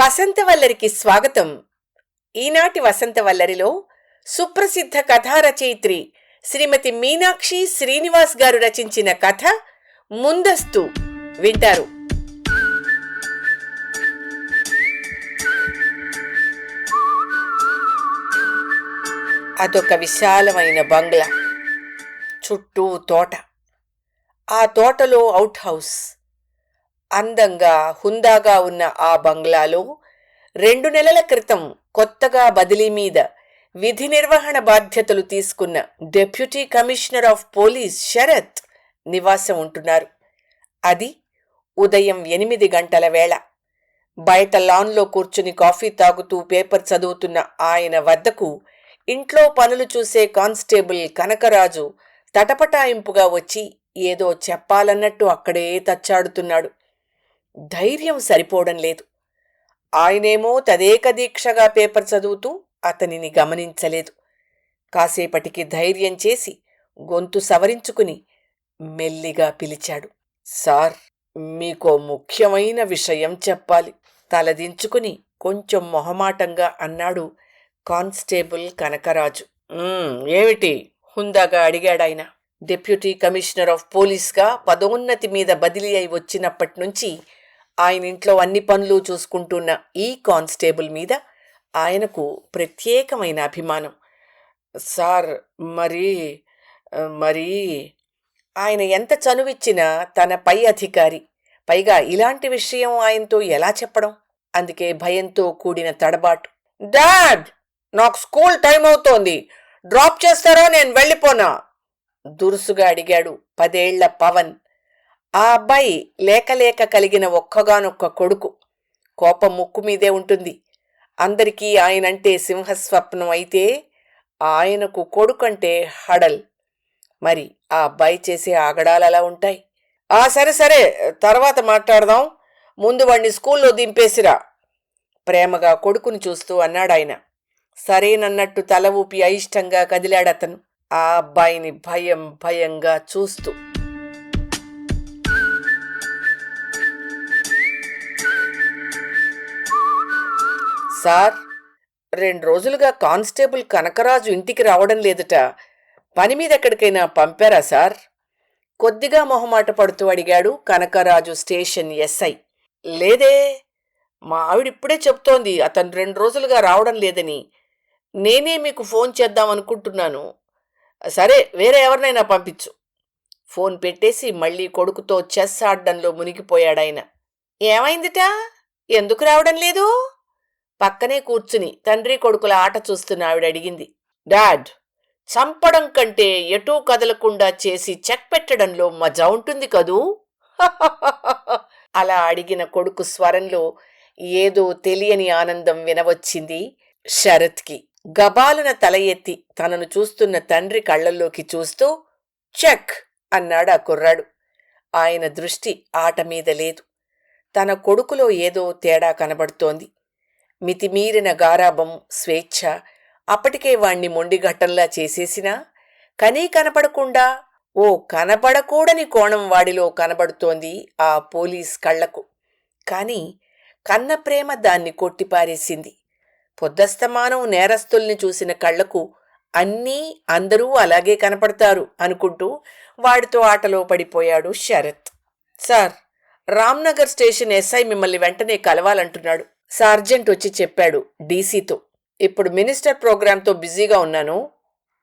వసంతవల్లరికి స్వాగతం. ఈనాటి వసంతవల్లరిలో సుప్రసిద్ధ కథా రచయిత్రి శ్రీమతి మీనాక్షి శ్రీనివాస్ గారు రచించిన కథ ముందస్తు వింటారు. అదొక విశాలమైన బంగ్లా చుట్టూ తోట. ఆ తోటలో అవుట్ హౌస్. అందంగా హుందాగా ఉన్న ఆ బంగ్లాలో రెండు నెలల క్రితం కొత్తగా బదిలీ మీద విధి నిర్వహణ బాధ్యతలు తీసుకున్న deputy commissioner of police Sharath నివాసం ఉంటున్నారు. అది ఉదయం ఎనిమిది గంటల వేళ. బయట లాన్లో కూర్చుని కాఫీ తాగుతూ పేపర్ చదువుతున్న ఆయన వద్దకు ఇంట్లో పనులు చూసే కానిస్టేబుల్ కనకరాజు తటపటాయింపుగా వచ్చి ఏదో చెప్పాలన్నట్టు అక్కడే తచ్చాడుతున్నాడు. ధైర్యం సరిపోవడం లేదు. ఆయనేమో తదేక దీక్షగా పేపర్ చదువుతూ అతనిని గమనించలేదు. కాసేపటికి ధైర్యం చేసి గొంతు సవరించుకుని మెల్లిగా పిలిచాడు. సార్ మీకో ముఖ్యమైన విషయం చెప్పాలి. తలదించుకుని కొంచెం మొహమాటంగా అన్నాడు కానిస్టేబుల్ కనకరాజు. ఏమిటి? హుందాగా అడిగాడాయన. డిప్యూటీ కమిషనర్ ఆఫ్ పోలీస్గా పదోన్నతి మీద బదిలీ అయి వచ్చినప్పటి నుంచి ఆయన ఇంట్లో అన్ని పనులు చూసుకుంటున్న ఈ కానిస్టేబుల్ మీద ఆయనకు ప్రత్యేకమైన అభిమానం. సార్ మరి మరి ఆయన ఎంత చనువిచ్చినా తన పై అధికారి పైగా ఇలాంటి విషయం ఆయనతో ఎలా చెప్పడం? అందుకే భయంతో కూడిన తడబాటు. డాడ్ నాకు స్కూల్ టైం అవుతోంది. డ్రాప్ చేస్తారో? నేను వెళ్ళిపోనా? దురుసుగా అడిగాడు పదేళ్ళ పవన్. ఆ అబ్బాయి లేకలేక కలిగిన ఒక్కగానొక్క కొడుకు. కోపం ముక్కు మీదే ఉంటుంది. అందరికీ ఆయనంటే సింహస్వప్నం అయితే ఆయనకు కొడుకంటే హడల్. మరి ఆ అబ్బాయి చేసే ఆగడాలలా ఉంటాయి. ఆ సరే సరే తర్వాత మాట్లాడదాం. ముందు వాణ్ణి స్కూల్లో దింపేసిరా. ప్రేమగా కొడుకుని చూస్తూ అన్నాడాయన. సరేనన్నట్టు తల ఊపి అయిష్టంగా కదిలాడతను. ఆ అబ్బాయిని భయం భయంగా చూస్తూ. సార్ రెండు రోజులుగా కానిస్టేబుల్ కనకరాజు ఇంటికి రావడం లేదట. పని మీద ఎక్కడికైనా పంపారా సార్? కొద్దిగా మొహమాట పడుతూ అడిగాడు కనకరాజు స్టేషన్ ఎస్ఐ. లేదే మా ఆవిడిప్పుడే చెప్తోంది అతను రెండు రోజులుగా రావడం లేదని. నేనే మీకు ఫోన్ చేద్దాం అనుకుంటున్నాను. సరే వేరే ఎవరినైనా పంపించు. ఫోన్ పెట్టేసి మళ్ళీ కొడుకుతో చెస్ ఆడడంలో మునిగిపోయాడాయన. ఏమైందిట? ఎందుకు రావడం లేదు? పక్కనే కూర్చుని తండ్రి కొడుకుల ఆట చూస్తున్న ఆవిడ అడిగింది డాడ్ చంపడం కంటే ఎటూ కదలకుండా చేసి చెక్ పెట్టడంలో మజా ఉంటుంది కదూ? అలా అడిగిన కొడుకు స్వరంలో ఏదో తెలియని ఆనందం వినవచ్చింది శరత్కి. గబాలున తల ఎత్తి తనను చూస్తున్న తండ్రి కళ్ళల్లోకి చూస్తూ చెక్ అన్నాడు ఆ కుర్రాడు. ఆయన దృష్టి ఆట మీద లేదు. తన కొడుకులో ఏదో తేడా కనబడుతోంది. మితిమీరిన గారాబం స్వేచ్ఛ అప్పటికే వాణ్ణి మొండిఘట్టంలా చేసేసినా కనీ కనపడకుండా ఓ కనపడకూడని కోణం వాడిలో కనబడుతోంది ఆ పోలీస్ కళ్ళకు. కాని కన్న ప్రేమ దాన్ని కొట్టిపారేసింది. పొద్దస్తమానం నేరస్తుల్ని చూసిన కళ్ళకు అన్నీ అందరూ అలాగే కనపడతారు అనుకుంటూ వాడితో ఆటలో పడిపోయాడు Sharath. Sir Ramnagar station SI మిమ్మల్ని వెంటనే కలవాలంటున్నాడు. సార్జెంట్ వచ్చి చెప్పాడు డీసీతో. ఇప్పుడు మినిస్టర్ ప్రోగ్రాంతో బిజీగా ఉన్నాను.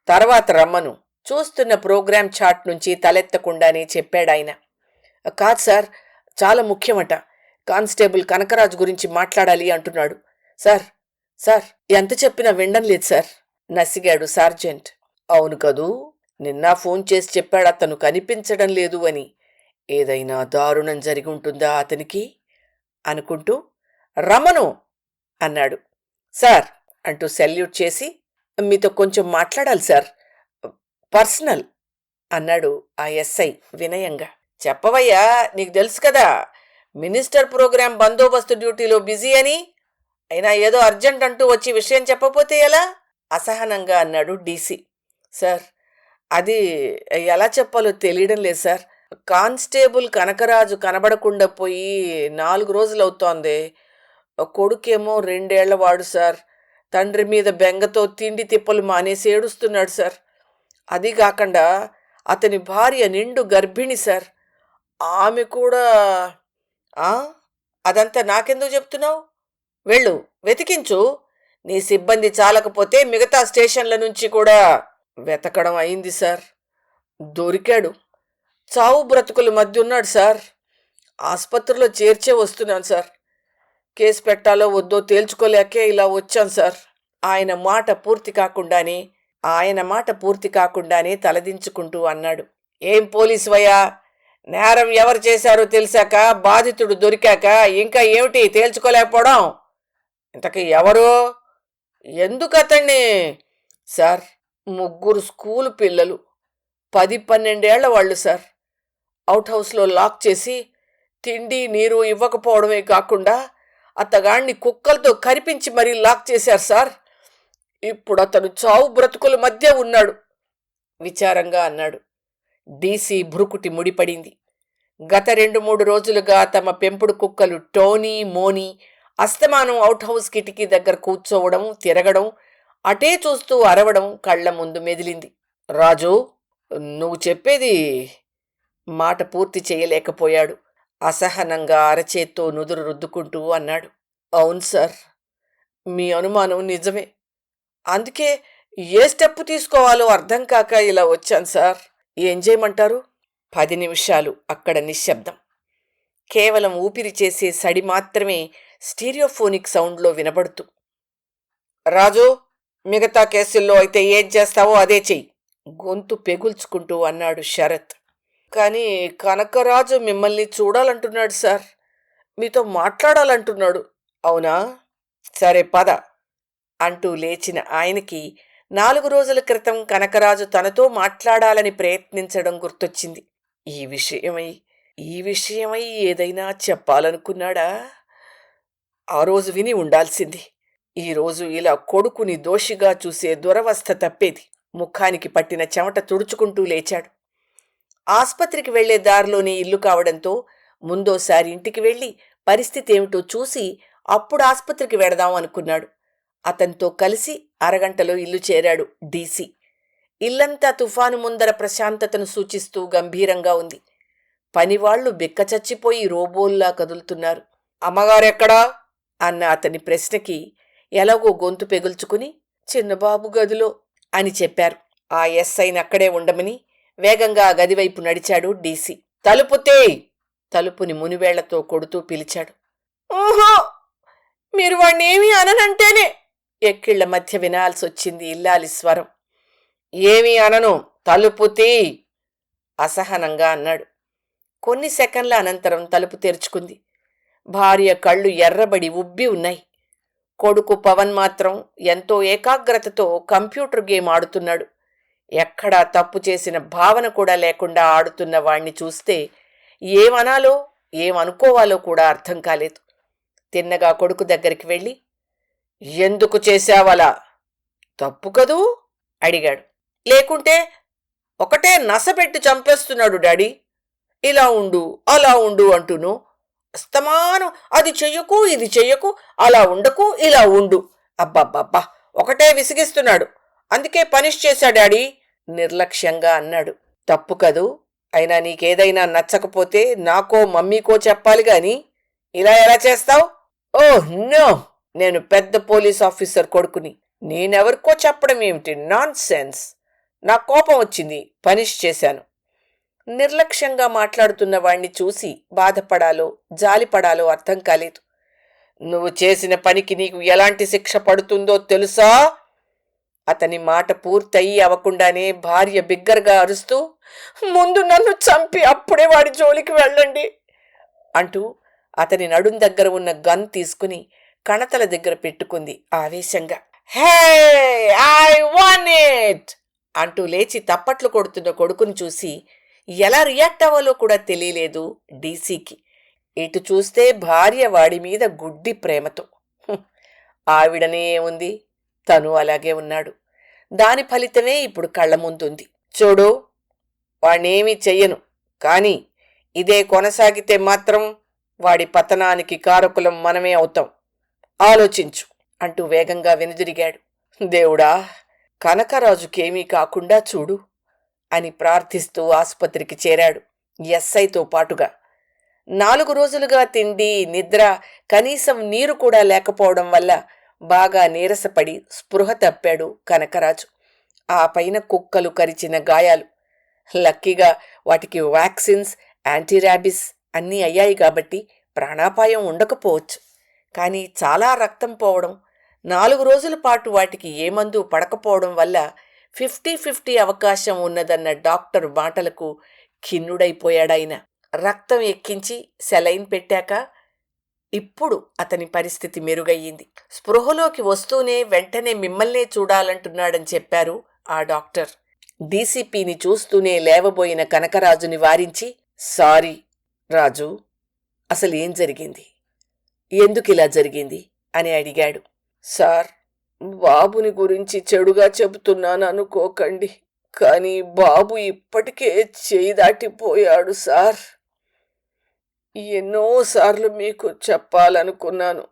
తర్వాత రమ్మను. చూస్తున్న ప్రోగ్రాం చాట్ నుంచి తలెత్తకుండానే చెప్పాడాయన కాదు సార్ చాలా ముఖ్యమట. కానిస్టేబుల్ కనకరాజు గురించి మాట్లాడాలి అంటున్నాడు. సార్ సార్ ఎంత చెప్పినా వినడం లేదు సార్ నసిగాడు సార్జెంట్. అవును కదూ నిన్న ఫోన్ చేసి చెప్పాడు అతను కనిపించడం లేదు అని. ఏదైనా దారుణం జరిగి ఉంటుందా అతనికి? అనుకుంటూ రమను అన్నాడు. సార్ అంటూ సెల్యూట్ చేసి మీతో కొంచెం మాట్లాడాలి సార్. పర్సనల్ అన్నాడు ఆ ఎస్ఐ వినయంగా. చెప్పవయ్యా నీకు తెలుసు కదా మినిస్టర్ ప్రోగ్రాం బందోబస్తు డ్యూటీలో బిజీ అని. అయినా ఏదో అర్జెంట్ అంటూ వచ్చి విషయం చెప్పపోతే ఎలా? అసహనంగా అన్నాడు డీసీ. సార్ అది ఎలా చెప్పాలో తెలియడం లేదు సార్. కానిస్టేబుల్ కనకరాజు కనబడకుండా పోయి నాలుగు రోజులవుతోంది. కొడుకేమో రెండేళ్ళవాడు సార్. తండ్రి మీద బెంగతో తిండి తిప్పలు మానేసి ఏడుస్తున్నాడు సార్. అది కాకుండా అతని భార్య నిండు గర్భిణి సార్. ఆమె కూడా అదంతా నాకెందుకు చెప్తున్నావు? వెళ్ళు వెతికించు. నీ సిబ్బంది చాలకపోతే మిగతా స్టేషన్ల నుంచి కూడా వెతకడం అయింది సార్. దొరికాడు. చావు బ్రతుకుల మధ్య ఉన్నాడు సార్. ఆసుపత్రిలో చేర్చే వస్తున్నాను సార్. కేసు పెట్టాలో వద్దో తేల్చుకోలేకే ఇలా వచ్చాం సార్. ఆయన మాట పూర్తి కాకుండానే ఆయన మాట పూర్తి కాకుండానే తలదించుకుంటూ అన్నాడు. ఏం పోలీసువయ్యా నేరం ఎవరు చేశారో తెలిసాక బాధితుడు దొరికాక ఇంకా ఏమిటి తేల్చుకోలేకపోవడం? ఇంతకీ ఎవరు? ఎందుకు అతన్ని? సార్ ముగ్గురు స్కూలు పిల్లలు. పది పన్నెండేళ్ళ వాళ్ళు సార్. అవుట్ హౌస్లో లాక్ చేసి తిండి నీరు ఇవ్వకపోవడమే కాకుండా అతగాణ్ణి కుక్కలతో కరిపించి మరీ లాక్ చేశారు సార్. ఇప్పుడు అతను చావు బ్రతుకుల మధ్య ఉన్నాడు విచారంగా అన్నాడు. డీసీ భ్రుకుటి ముడిపడింది. గత రెండు మూడు రోజులుగా తమ పెంపుడు కుక్కలు టోనీ మోనీ అస్తమానం అవుట్ హౌస్ కిటికీ దగ్గర కూర్చోవడం తిరగడం అటే చూస్తూ అరవడం కళ్ళ ముందు మెదిలింది. రాజు నువ్వు చెప్పేది మాట పూర్తి చేయలేకపోయాడు. అసహనంగా అరచేత్తో నుదురు రుద్దుకుంటూ అన్నాడు. అవును సార్ మీ అనుమానం నిజమే. అందుకే ఏ స్టెప్ తీసుకోవాలో అర్థం కాక ఇలా వచ్చాను సార్. ఏం చేయమంటారు? పది నిమిషాలు అక్కడ నిశ్శబ్దం. కేవలం ఊపిరి చేసే సడి మాత్రమే స్టీరియోఫోనిక్ సౌండ్లో వినబడుతూ రాజు మిగతా కేసుల్లో అయితే ఏం చేస్తావో అదే చెయ్యి. గొంతు పెగుల్చుకుంటూ అన్నాడు శరత్. కానీ కనకరాజు మిమ్మల్ని చూడాలంటున్నాడు సార్. మీతో మాట్లాడాలంటున్నాడు. అవునా? సరే పద అంటూ లేచిన ఆయనకి నాలుగు రోజుల క్రితం కనకరాజు తనతో మాట్లాడాలని ప్రయత్నించడం గుర్తొచ్చింది. ఈ విషయమై ఈ విషయమై ఏదైనా చెప్పాలనుకున్నాడా? ఆ రోజు విని ఉండాల్సింది. ఈరోజు ఇలా కొడుకుని దోషిగా చూసే దురవస్థ తప్పేది. ముఖానికి పట్టిన చెమట తుడుచుకుంటూ లేచాడు. ఆస్పత్రికి వెళ్ళే దారిలోనే ఇల్లు కావడంతో ముందోసారి ఇంటికి వెళ్ళి పరిస్థితి ఏమిటో చూసి అప్పుడు ఆస్పత్రికి వెడదాం అనుకున్నాడు. అతనితో కలిసి అరగంటలో ఇల్లు చేరాడు డీసీ. ఇల్లంతా తుఫాను ముందర ప్రశాంతతను సూచిస్తూ గంభీరంగా ఉంది. పనివాళ్ళు బిక్కచచ్చిపోయి రోబోల్లా కదులుతున్నారు. అమ్మగారెక్కడా? అన్న అతని ప్రశ్నకి ఎలాగో గొంతు పెగుల్చుకుని చిన్నబాబు గదిలో అని చెప్పారు. ఆ ఎస్ఐని అక్కడే ఉండమని వేగంగా గదివైపు నడిచాడు డీసీ. తలుపుతే తలుపుని మునివేళ్ళతో కొడుతూ పిలిచాడు. ఓహో! మీరు వాణ్ణేమీ అననంటేనే ఎక్కిళ్ళ మధ్య వినాల్సొచ్చింది ఇల్లాలి స్వరం. ఏమీ అనను తలుపు తీ అసహనంగా అన్నాడు. కొన్ని సెకండ్ల అనంతరం తలుపు తెరుచుకుంది. భార్య కళ్ళు ఎర్రబడి ఉబ్బి ఉన్నాయి. కొడుకు పవన్ మాత్రం ఎంతో ఏకాగ్రతతో కంప్యూటర్ గేమ్ ఆడుతున్నాడు. ఎక్కడా తప్పు చేసిన భావన కూడా లేకుండా ఆడుతున్న వాణ్ణి చూస్తే ఏమనాలో ఏమనుకోవాలో కూడా అర్థం కాలేదు. తిన్నగా కొడుకు దగ్గరికి వెళ్ళి ఎందుకు చేశావలా తప్పు కదూ? అడిగాడు. లేకుంటే ఒకటే నసపెట్టి చంపేస్తున్నాడు డాడీ. ఇలా ఉండు అలా ఉండు అంటూను. అస్తమానం అది చెయ్యకు ఇది చెయ్యకు అలా ఉండకు ఇలా ఉండు. అబ్బబ్బబ్బా ఒకటే విసిగిస్తున్నాడు. అందుకే పనిష్ చేశా డాడీ. నిర్లక్ష్యంగా అన్నాడు. తప్పు కదూ? అయినా నీకేదైనా నచ్చకపోతే నాకో మమ్మీకో చెప్పాలి గాని. ఇలా ఎలా చేస్తావు? Oh no! నేను పెద్ద పోలీస్ ఆఫీసర్ కొడుకుని. నేనెవరికో చెప్పడం ఏమిటి? నాన్ సెన్స్ నా కోపం వచ్చింది. పనిష్ చేశాను. నిర్లక్ష్యంగా మాట్లాడుతున్న వాణ్ణి చూసి బాధపడాలో జాలిపడాలో అర్థం కాలేదు. నువ్వు చేసిన పనికి నీకు ఎలాంటి శిక్ష పడుతుందో తెలుసా? అతని మాట పూర్తయి అవ్వకుండానే భార్య బిగ్గరగా అరుస్తూ ముందు నన్ను చంపి అప్పుడే వాడి జోలికి వెళ్ళండి అంటూ అతని నడుం దగ్గర ఉన్న గన్ తీసుకుని కణతల దగ్గర పెట్టుకుంది ఆవేశంగా. హే ఐ వాన్ ఇట్ అంటూ లేచి తప్పట్లు కొడుతున్న కొడుకుని చూసి ఎలా రియాక్ట్ అవ్వాలో కూడా తెలియలేదు డీసీకి. ఇటు చూస్తే భార్య వాడి మీద గుడ్డి ప్రేమతో. ఆవిడనే ఉంది తను అలాగే ఉన్నాడు. దాని ఫలితమే ఇప్పుడు కళ్ళ ముందుంది. చూడు వాణ్ణేమీ చెయ్యను. కానీ ఇదే కొనసాగితే మాత్రం వాడి పతనానికి కారకులం మనమే అవుతాం. ఆలోచించు అంటూ వేగంగా వెనుదిరిగాడు. దేవుడా కనకరాజుకేమీ కాకుండా చూడు అని ప్రార్థిస్తూ ఆసుపత్రికి చేరాడు ఎస్ఐతో పాటుగా. నాలుగు రోజులుగా తిండి నిద్ర కనీసం నీరు కూడా లేకపోవడం వల్ల బాగా నీరసపడి స్పృహ తప్పాడు కనకరాజు. ఆ పైన కుక్కలు కరిచిన గాయాలు. లక్కీగా వాటికి వ్యాక్సిన్స్ యాంటీరాబిస్ అన్నీ అయ్యాయి కాబట్టి ప్రాణాపాయం ఉండకపోవచ్చు. కానీ చాలా రక్తం పోవడం నాలుగు రోజుల పాటు వాటికి ఏ మందు పడకపోవడం వల్ల ఫిఫ్టీ ఫిఫ్టీ అవకాశం ఉన్నదన్న డాక్టర్ మాటలకు ఖిన్నుడైపోయాడాయన. రక్తం ఎక్కించి సెలైన్ పెట్టాక ఇప్పుడు అతని పరిస్థితి మెరుగయ్యింది. స్పృహలోకి వస్తూనే వెంటనే మిమ్మల్నే చూడాలంటున్నాడని చెప్పారు ఆ డాక్టర్. డీసీపీని చూస్తూనే లేవబోయిన కనకరాజుని వారించి సారీ రాజు అసలేం జరిగింది? ఎందుకిలా జరిగింది? అని అడిగాడు. సార్ బాబుని గురించి చెడుగా చెబుతున్నాను అనుకోకండి కానీ బాబు ఇప్పటికే చేయి దాటిపోయాడు సార్. ఎన్నోసార్లు మీకు చెప్పాలనుకున్నాను.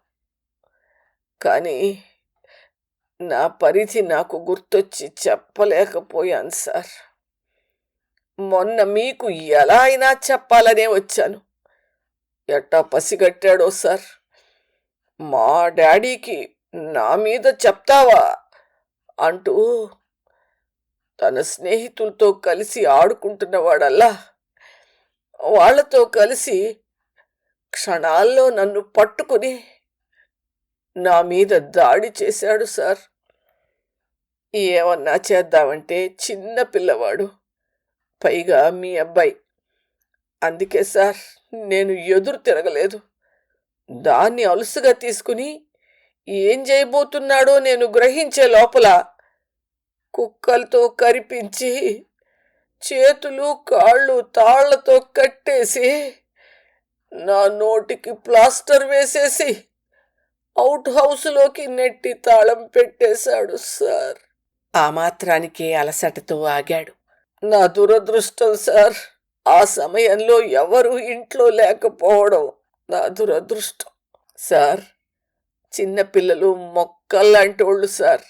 కానీ నా పరిధి నాకు గుర్తొచ్చి చెప్పలేకపోయాను సార్. మొన్న మీకు ఎలా అయినా చెప్పాలనే వచ్చాను. ఎట్టా పసిగట్టాడో సార్. మా డాడీకి నా మీద చెప్తావా? అంటూ తన స్నేహితులతో కలిసి ఆడుకుంటున్నవాడల్లా వాళ్ళతో కలిసి క్షణాల్లో నన్ను పట్టుకుని నా మీద దాడి చేశాడు సార్. ఏమన్నా చేద్దామంటే చిన్న పిల్లవాడు పైగా మీ అబ్బాయి. అందుకే సార్ నేను ఎదురు తిరగలేదు. దాన్ని అలుసుగా తీసుకుని ఏం చేయబోతున్నాడో నేను గ్రహించే లోపల కుక్కలతో కరిపించి చేతులు కాళ్ళు తాళ్ళతో కట్టేసి నా నోటికి ప్లాస్టర్ వేసేసి అవుట్ హౌస్లోకి నెట్టి తాళం పెట్టేశాడు సార్. ఆ మాత్రానికే అలసటతో ఆగాడు. నా దురదృష్టం సార్. ఆ సమయంలో ఎవరు ఇంట్లో లేకపోవడం నా దురదృష్టం సార్. చిన్నపిల్లలు మొక్కల్లాంటోళ్ళు సార్.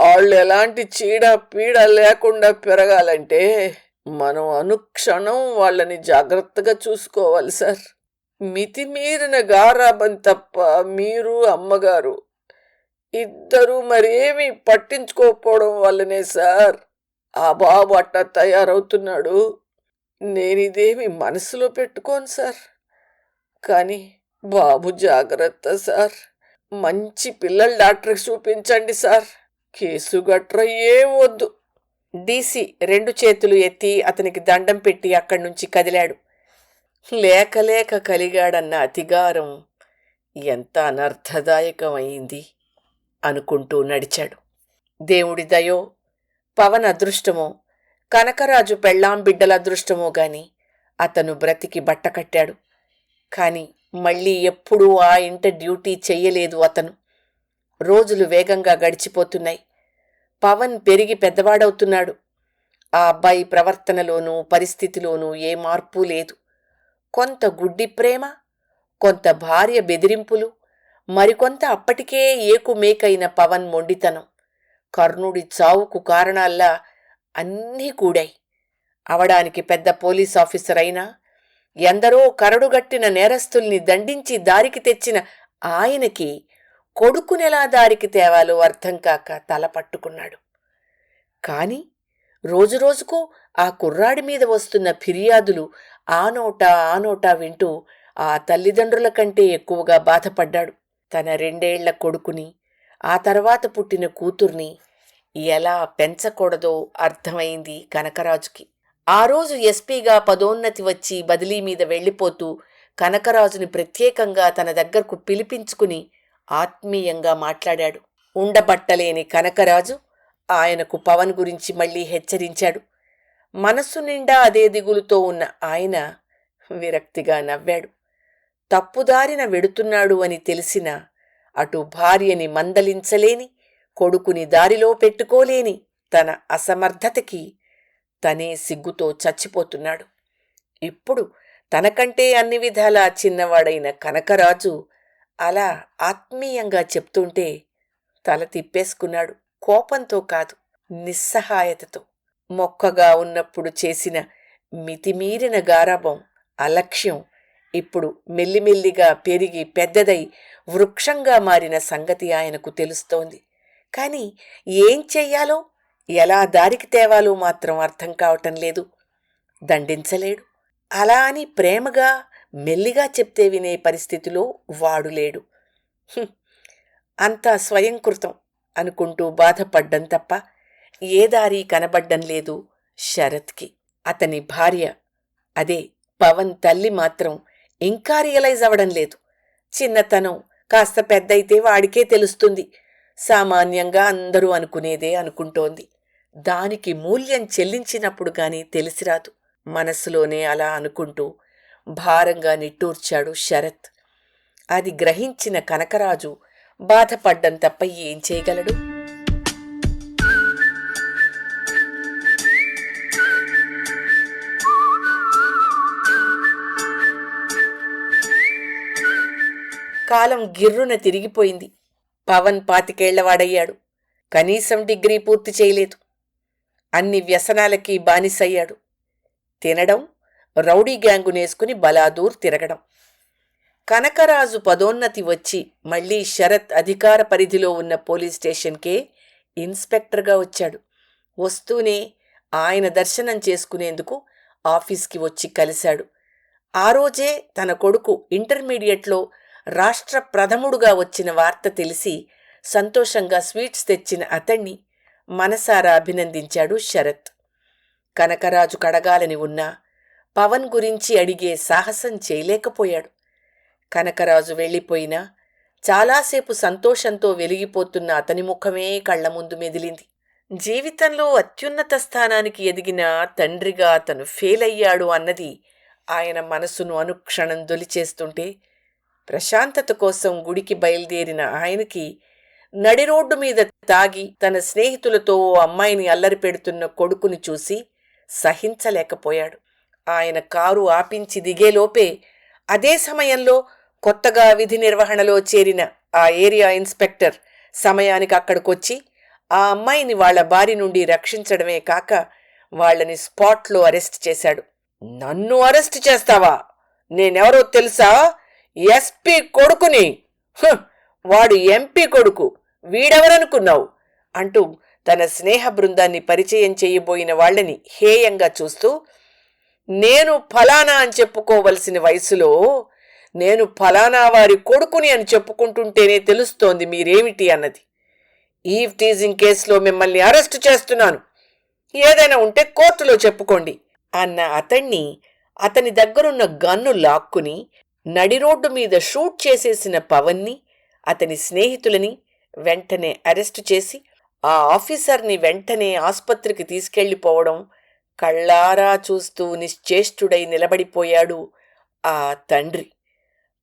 వాళ్ళు ఎలాంటి చీడ పీడ లేకుండా పెరగాలంటే మనం అనుక్షణం వాళ్ళని జాగ్రత్తగా చూసుకోవాలి సార్. మితిమీరిన గారాబం తప్ప మీరు అమ్మగారు. ఇద్దరు మరేమీ పట్టించుకోకపోవడం వల్లనే సార్. ఆ బాబు అట్టా తయారవుతున్నాడు. నేనిదేమి మనసులో పెట్టుకోను సార్. కానీ బాబు జాగ్రత్త సార్. మంచి పిల్లల డాక్టర్కి చూపించండి సార్. కేసు గట్ర ఏ వద్దు. డీసీ రెండు చేతులు ఎత్తి అతనికి దండం పెట్టి అక్కడి నుంచి కదిలాడు. లేక లేక కలిగాడన్న అతిగారం ఎంత అనర్థదాయకమైంది అనుకుంటూ నడిచాడు. దేవుడి దయో పవన్ అదృష్టమో కనకరాజు పెళ్ళాం బిడ్డల అదృష్టమో గాని అతను బ్రతికి బట్టకట్టాడు కాని మళ్ళీ ఎప్పుడూ ఆ ఇంట డ్యూటీ చెయ్యలేదు అతను. రోజులు వేగంగా గడిచిపోతున్నాయి. పవన్ పెరిగి పెద్దవాడవుతున్నాడు. ఆ అబ్బాయి ప్రవర్తనలోనూ పరిస్థితిలోనూ ఏ మార్పు లేదు. కొంత గుడ్డి ప్రేమ కొంత భార్య బెదిరింపులు మరికొంత అప్పటికే ఏకుమేకైన పవన్ మొండితనం. కర్ణుడి చావుకు కారణాల్లా అన్నీ కూడాయి. అవడానికి పెద్ద పోలీస్ ఆఫీసర్ అయినా ఎందరో కరడుగట్టిన నేరస్తుల్ని దండించి దారికి తెచ్చిన ఆయనకి కొడుకునెలా దారికి తేవాలో అర్థం కాక తల పట్టుకున్నాడు. కాని రోజురోజుకు ఆ కుర్రాడి మీద వస్తున్న ఫిర్యాదులు ఆ నోటా ఆ నోటా వింటూ ఆ తల్లిదండ్రుల కంటే ఎక్కువగా బాధపడ్డాడు. తన రెండేళ్ళ కొడుకుని ఆ తర్వాత పుట్టిన కూతుర్ని ఎలా పెంచకూడదో అర్థమైంది కనకరాజుకి. ఆ రోజు ఎస్పీగా పదోన్నతి వచ్చి బదిలీ మీద వెళ్ళిపోతూ కనకరాజుని ప్రత్యేకంగా తన దగ్గరకు పిలిపించుకుని ఆత్మీయంగా మాట్లాడాడు. ఉండబట్టలేని కనకరాజు ఆయనకు పవన్ గురించి మళ్ళీ హెచ్చరించాడు. మనస్సు నిండా అదే దిగులుతో ఉన్న ఆయన విరక్తిగా నవ్వాడు. తప్పుదారిన వెడుతున్నాడు అని తెలిసిన అటు భార్యని మందలించలేని కొడుకుని దారిలో పెట్టుకోలేని తన అసమర్థతకి తనే సిగ్గుతో చచ్చిపోతున్నాడు. ఇప్పుడు తనకంటే అన్ని విధాలా చిన్నవాడైన కనకరాజు అలా ఆత్మీయంగా చెప్తుంటే తల తిప్పేసుకున్నాడు. కోపంతో కాదు నిస్సహాయతతో. మొక్కగా ఉన్నప్పుడు చేసిన మితిమీరిన గారాభం అలక్ష్యం ఇప్పుడు మెల్లిమెల్లిగా పెరిగి పెద్దదై వృక్షంగా మారిన సంగతి ఆయనకు తెలుస్తోంది. కాని ఏం చెయ్యాలో ఎలా దారికి తేవాలో మాత్రం అర్థం కావటం లేదు. దండించలేడు. అలా అని ప్రేమగా మెల్లిగా చెప్తే వినే పరిస్థితిలో వాడు లేడు. అంతా స్వయంకృతం అనుకుంటూ బాధపడ్డం తప్ప ఏ దారి కనబడ్డం లేదు శరత్కి. అతని భార్య అదే పవన్ తల్లి మాత్రం ఇంకా రియలైజ్ అవ్వడం లేదు. చిన్నతనం కాస్త పెద్దయితే వాడికే తెలుస్తుంది. సామాన్యంగా అందరూ అనుకునేదే అనుకుంటోంది. దానికి మూల్యం చెల్లించినప్పుడు గాని తెలిసిరాదు మనసులోనే అలా అనుకుంటూ భారంగా నిట్టూర్చాడు శరత్. అది గ్రహించిన కనకరాజు బాధపడ్డం తప్ప ఏం చేయగలడు? కాలం గిర్రున తిరిగిపోయింది. పవన్ పాతికేళ్ళవాడయ్యాడు కనీసం డిగ్రీ పూర్తి చేయలేదు. అన్ని వ్యసనాలకి బానిసయ్యాడు. తినడం రౌడీ గ్యాంగునేసుకుని బలాదూర్ తిరగడం. కనకరాజు పదోన్నతి వచ్చి మళ్ళీ శరత్ అధికార పరిధిలో ఉన్న పోలీస్ స్టేషన్కే ఇన్స్పెక్టర్గా వచ్చాడు. వస్తూనే ఆయన దర్శనం చేసుకునేందుకు ఆఫీస్కి వచ్చి కలిశాడు. ఆ రోజే తన కొడుకు ఇంటర్మీడియట్లో రాష్ట్ర ప్రథముడుగా వచ్చిన వార్త తెలిసి సంతోషంగా స్వీట్స్ తెచ్చిన అతణ్ణి మనసారా అభినందించాడు శరత్. కనకరాజు కడగాలని ఉన్నా పవన్ గురించి అడిగే సాహసం చేయలేకపోయాడు. కనకరాజు వెళ్ళిపోయినా చాలాసేపు సంతోషంతో వెలిగిపోతున్న అతని ముఖమే కళ్ళ ముందు మెదిలింది. జీవితంలో అత్యున్నత స్థానానికి ఎదిగిన తండ్రిగా అతను ఫెయిల్ అయ్యాడు అన్నది ఆయన మనసును అనుక్షణం దొలిచేస్తుంటే ప్రశాంతత కోసం గుడికి బయలుదేరిన ఆయనకి నడి రోడ్డు మీద తాగి తన స్నేహితులతో ఓ అమ్మాయిని అల్లరి పెడుతున్న కొడుకుని చూసి సహించలేకపోయాడు. ఆయన కారు ఆపించి దిగేలోపే అదే సమయంలో కొత్తగా విధి నిర్వహణలో చేరిన ఆ ఏరియా ఇన్స్పెక్టర్ సమయానికి అక్కడికొచ్చి ఆ అమ్మాయిని వాళ్ళ బారి నుండి రక్షించడమే కాక వాళ్ళని స్పాట్లో అరెస్ట్ చేశాడు. నన్ను అరెస్ట్ చేస్తావా? నేనెవరో తెలుసా? ఎస్పీ కొడుకుని. వాడు ఎంపీ కొడుకు. వీడెవరనుకున్నావు? అంటూ తన స్నేహ బృందాన్ని పరిచయం చేయబోయిన వాళ్ళని హేయంగా చూస్తూ నేను ఫలానా అని చెప్పుకోవలసిన వయసులో నేను ఫలానా వారి కొడుకుని అని చెప్పుకుంటుంటేనే తెలుస్తోంది మీరేమిటి అన్నది. ఈవ్ టీజింగ్ కేసులో మిమ్మల్ని అరెస్టు చేస్తున్నాను. ఏదైనా ఉంటే కోర్టులో చెప్పుకోండి అన్న అతణ్ణి అతని దగ్గరున్న గన్ను లాక్కుని నడి రోడ్డు మీద షూట్ చేసేసిన పవన్ని అతని స్నేహితులని వెంటనే అరెస్టు చేసి ఆ ఆఫీసర్ని వెంటనే ఆసుపత్రికి తీసుకెళ్ళిపోవడం కళ్ళారా చూస్తూ నిశ్చేష్టుడై నిలబడిపోయాడు ఆ తండ్రి.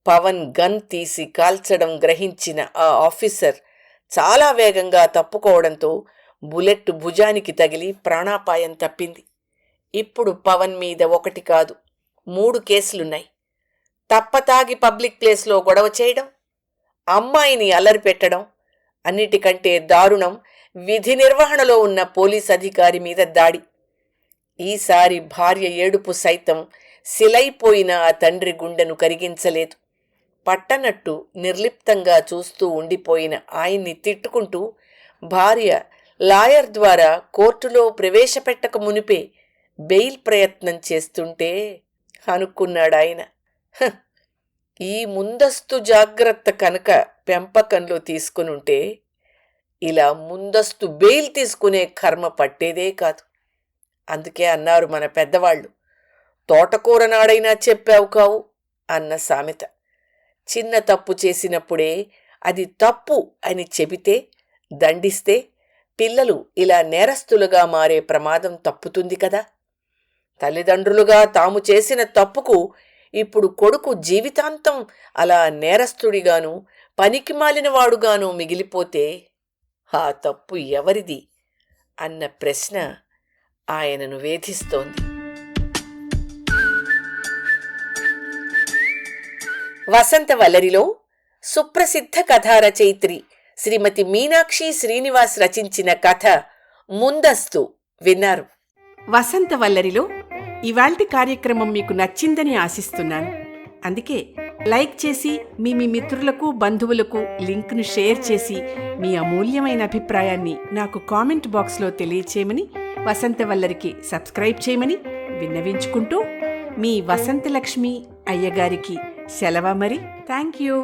పవన్ గన్ తీసి కాల్చడం గ్రహించిన ఆ ఆఫీసర్ చాలా వేగంగా తప్పుకోవడంతో బుల్లెట్ భుజానికి తగిలి ప్రాణాపాయం తప్పింది. ఇప్పుడు పవన్ మీద ఒకటి కాదు మూడు కేసులున్నాయి. తప్పతాగి పబ్లిక్ ప్లేస్లో గొడవ చేయడం అమ్మాయిని అల్లరి పెట్టడం అన్నిటికంటే దారుణం విధి నిర్వహణలో ఉన్న పోలీస్ అధికారి మీద దాడి. ఈసారి భార్య ఏడుపు సైతం శిలైపోయిన ఆ తండ్రి గుండెను కరిగించలేదు. పట్టనట్టు నిర్లిప్తంగా చూస్తూ ఉండిపోయిన ఆయన్ని తిట్టుకుంటూ భార్య లాయర్ ద్వారా కోర్టులో ప్రవేశపెట్టక మునిపే బెయిల్ ప్రయత్నం చేస్తుంటే అనుకున్నాడాయన. ఈ ముందస్తు జాగ్రత్త కనుక పెంపకంలో తీసుకునుంటే ఇలా ముందస్తు బెయిల్ తీసుకునే కర్మ పట్టేదే కాదు. అందుకే అన్నారు మన పెద్దవాళ్ళు తోటకూర నాడైనా చెప్పావు కావు అన్న సామెత. చిన్న తప్పు చేసినప్పుడే అది తప్పు అని చెబితే దండిస్తే పిల్లలు ఇలా నేరస్తులుగా మారే ప్రమాదం తప్పుతుంది కదా. తల్లిదండ్రులుగా తాము చేసిన తప్పుకు ఇప్పుడు కొడుకు జీవితాంతం అలా నేరస్తుడిగాను పనికి మాలినవాడుగాను మిగిలిపోతే ఆ తప్పు ఎవరిది? అన్న ప్రశ్న ఆయనను వేధిస్తోంది. వసంత వల్లరిలో సుప్రసిద్ధ కథా రచయిత్రి శ్రీమతి మీనాక్షి శ్రీనివాస్ రచించిన కథ ముందస్తు విన్నారు. వసంత వల్లరిలో ఇవాల్టి కార్యక్రమం మీకు నచ్చిందని ఆశిస్తున్నాను. అందుకే లైక్ చేసి మీ మీ మిత్రులకు బంధువులకు లింక్ను షేర్ చేసి మీ అమూల్యమైన అభిప్రాయాన్ని నాకు కామెంట్ బాక్స్లో తెలియచేయమని వసంత వల్లరికి సబ్స్క్రైబ్ చేయమని విన్నవించుకుంటూ మీ వసంతలక్ష్మి అయ్యగారికి సెలవ మరి. Thank you.